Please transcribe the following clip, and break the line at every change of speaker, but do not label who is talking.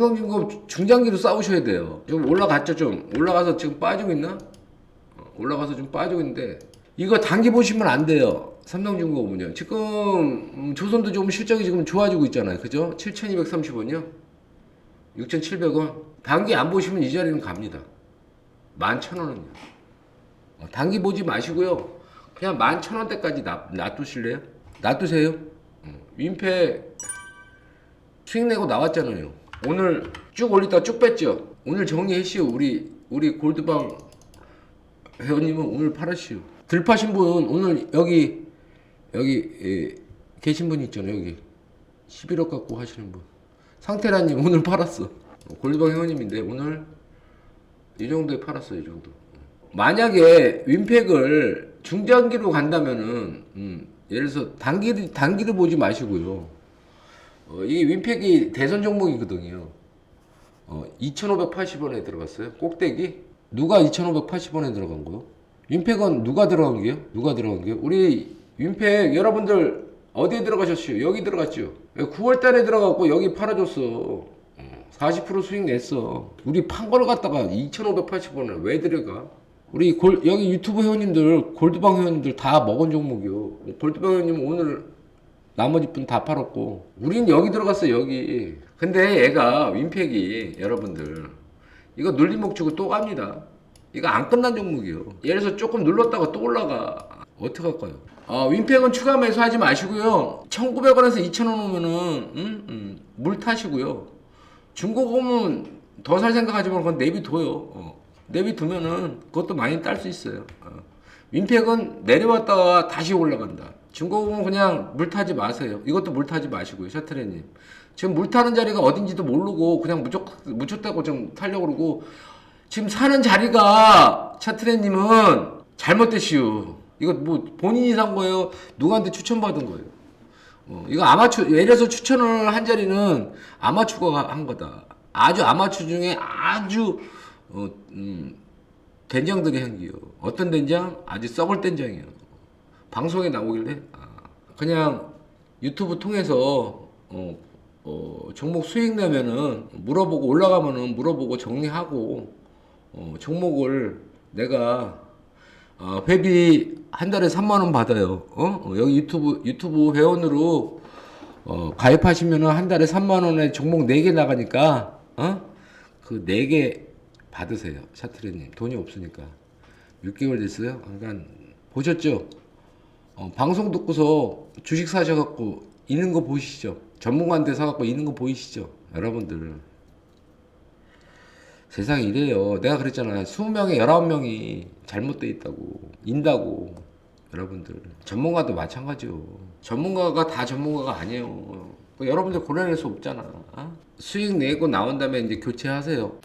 삼성중공업 중장기로 싸우셔야 돼요. 좀 올라갔죠 좀. 올라가서 지금 빠지고 있나? 어, 올라가서 좀 빠지고 있는데 이거 단기 보시면 안 돼요. 삼성중공업은요. 지금 음, 조선도 좀 실적이 지금 좋아지고 있잖아요. 그죠? 7,230원이요. 6,700원. 단기 안 보시면 이 자리는 갑니다. 11,000원은요. 어, 단기 보지 마시고요. 그냥 11,000원대까지 놔두실래요? 놔두세요. 어, 윈패 수익 내고 나왔잖아요. 오늘 쭉 올리다 쭉 뺐죠. 오늘 정리했시오. 우리 우리 골드방 회원님은 오늘 팔았시오. 들 파신 분 오늘 여기 여기 예, 계신 분 있잖아요. 여기 11억 갖고 하시는 분. 상태라님 오늘 팔았어. 어, 골드방 회원님인데 오늘 이 정도에 팔았어. 이 정도. 만약에 윈팩을 중장기로 간다면은 음, 예를 들어서 단기를 단기를 보지 마시고요. 어, 이 윈팩이 대선 종목이거든요. 어, 2,580원에 들어갔어요. 꼭대기 누가 2,580원에 들어간 거요? 윈팩은 누가 들어간 게요? 누가 들어간 게요? 우리 윈팩 여러분들 어디에 들어가셨어요? 여기 들어갔죠. 9월 달에 들어갔고 여기 팔아줬어. 어, 40% 수익 냈어. 우리 판 걸 갖다가 2,580원을 왜 들어가? 우리 골, 여기 유튜브 회원님들, 골드방 회원님들 다 먹은 종목이요. 골드방 회원님 오늘 나머지 분 다 팔았고, 우린 여기 들어갔어, 여기. 근데 얘가 윈팩이, 여러분들, 이거 눌림목 주고 또 갑니다. 이거 안 끝난 종목이요. 예를 들어서 조금 눌렀다가 또 올라가. 어떡할까요? 아, 윈팩은 추가 매수하지 마시고요. 1,900원에서 2,000원 오면은, 음, 음, 물 타시고요. 중고금은 더 살 생각하지 말고 내비둬요. 어. 내비두면은 그것도 많이 딸 수 있어요. 어. 윈팩은 내려왔다가 다시 올라간다. 중고금은 그냥 물 타지 마세요. 이것도 물 타지 마시고요. 셔틀레님. 지금 물 타는 자리가 어딘지도 모르고 그냥 무조건 묻혔다고 좀 타려고 그러고 지금 사는 자리가 셔틀레님은 잘못됐시오. 이거 뭐 본인이 산 거예요? 누구한테 추천받은 거예요? 어, 이거 아마추어, 예를 들어서 추천을 한 자리는 아마추어가 한 거다. 아주 아마추어 중에 아주, 어, 음, 된장들이 한 기요. 어떤 된장? 아주 썩을 된장이요. 방송에 나오길래, 아, 그냥 유튜브 통해서, 어, 어, 종목 수익 내면은 물어보고 올라가면은 물어보고 정리하고, 어, 종목을 내가 어, 회비 한 달에 3만 원 받아요. 어? 어, 여기 유튜브 유튜브 회원으로 어, 가입하시면은 한 달에 3만 원에 종목 4개 나가니까 어? 그 4개 받으세요. 샤트레님 돈이 없으니까 6개월 됐어요. 그러니까 보셨죠? 어, 방송 듣고서 주식 사셔갖고 있는 거 보이시죠? 전문가한테 사갖고 있는 거 보이시죠? 여러분들 세상이 이래요. 내가 그랬잖아. 20명에 19명이 잘못돼 있다고. 인다고. 여러분들. 전문가도 마찬가지요. 전문가가 다 전문가가 아니에요. 그 여러분들 고려할 수 없잖아. 어? 수익 내고 나온 다음에 이제 교체하세요.